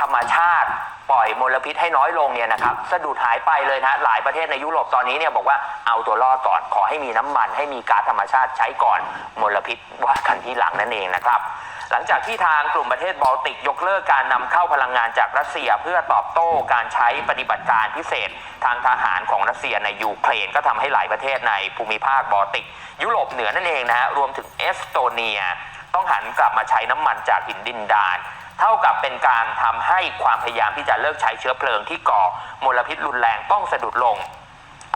ธรรมชาติปล่อยมลพิษให้น้อยลงเนี่ยนะครับสะดุดหายไปเลยนะหลายประเทศในยุโรปตอนนี้เนี่ยบอกว่าเอาตัวรอดก่อนขอให้มีน้ำมัน ให้มีก๊าซธรรมชาติใช้ก่อนมลพิษว่ากันที่หลังนั่นเองนะครับ หลังจากที่ทางกลุ่มประเทศบอลติกยกเลิกการนำเข้าพลังงานจากรัสเซีย เพื่อตอบโต้การใช้ปฏิบัติการพิเศษ ทางทหารของรัสเซียในยูเครนก็ทำให้หลายประเทศในภูมิภาคบอลติก ยุโรปเหนือนั่นเองนะฮะรวมถึงเอสโตเนีย ต้องหันกลับมาใช้น้ำมันจากหินดินดาน เท่ากับเป็นการทำให้ความพยายามที่จะเลิกใช้เชื้อเพลิงที่ก่อมลพิษรุนแรงต้องสะดุดลง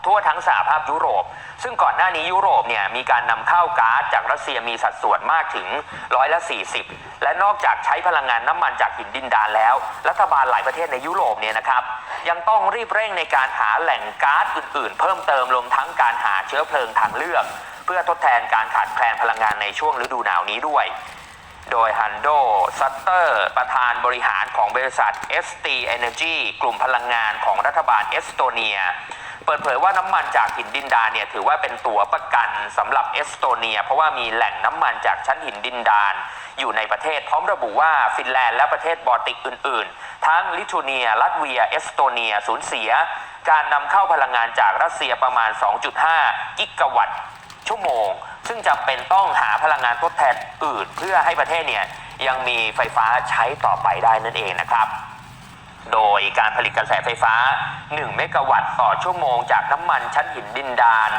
ทั่วทั้งสหภาพยุโรป ซึ่งก่อนหน้านี้ยุโรปเนี่ยมีการนำเข้าก๊าซจากรัสเซียมีสัดส่วนมากถึงร้อยละ 40 และนอกจากใช้พลังงานน้ำมันจากหินดินดานแล้ว รัฐบาลหลายประเทศในยุโรปเนี่ยนะครับ ยังต้องรีบเร่งในการหาแหล่งก๊าซอื่น ๆ เพิ่มเติมรวมทั้งการหาเชื้อเพลิงทางเลือก พื่อทดแทนการขาดแคลนพลังงานในช่วงฤดูหนาวนี้ด้วย โดยฮันโดซัตเตอร์ ประธานบริหารของบริษัท ST Energy กลุ่มพลังงานของรัฐบาลเอสโตเนีย เปิดเผยว่าน้ำมันจากหินดินดานเนี่ยถือว่าเป็นตัวประกันสำหรับเอสโตเนีย เพราะว่ามีแหล่งน้ำมันจากชั้นหินดินดานอยู่ในประเทศพร้อมระบุว่าฟินแลนด์และประเทศบอลติกอื่น ๆ ทั้งลิทัวเนีย ลัตเวีย เอสโตเนีย สูญเสีย การนำเข้าพลังงานจากรัสเซียประมาณ 2.5 กิกะวัตต์ ชั่วโมง ซึ่งจำเป็นต้องหาพลังงานทดแทนอื่น เพื่อให้ประเทศเนี่ยยังมีไฟฟ้าใช้ต่อไปได้นั่นเองนะครับ โดยการผลิตกระแสไฟฟ้า 1 เมกะวัตต์ต่อชั่วโมงจากน้ำมันชั้นหินดินดาน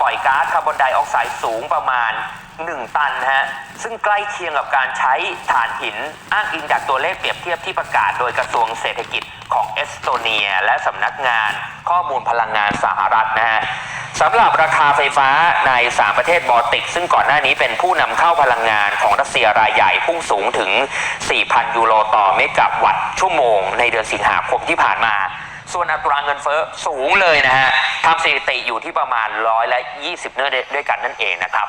ปล่อยก๊าซคาร์บอนไดออกไซด์สูงประมาณ 1 ตันฮะ ซึ่งใกล้เคียงกับการใช้ถ่านหินอ้างอิงจากตัวเลขเปรียบเทียบที่ประกาศโดยกระทรวงเศรษฐกิจของเอสโตเนีย และสำนักงานข้อมูลพลังงานสหรัฐนะฮะ สำหรับราคาไฟฟ้าใน 3 ประเทศบอลติก ซึ่งก่อนหน้านี้เป็นผู้นำเข้าพลังงานของรัสเซียรายใหญ่พุ่งสูงถึง 4,000 ยูโรต่อเมกะวัตต์ชั่วโมง ในเดือนสิงหาคมที่ผ่านมา ส่วนอัตราเงินเฟ้อสูงเลยนะฮะทำสถิติอยู่ที่ประมาณร้อยละ20 เนื้อด้วยกันนั่นเองนะครับ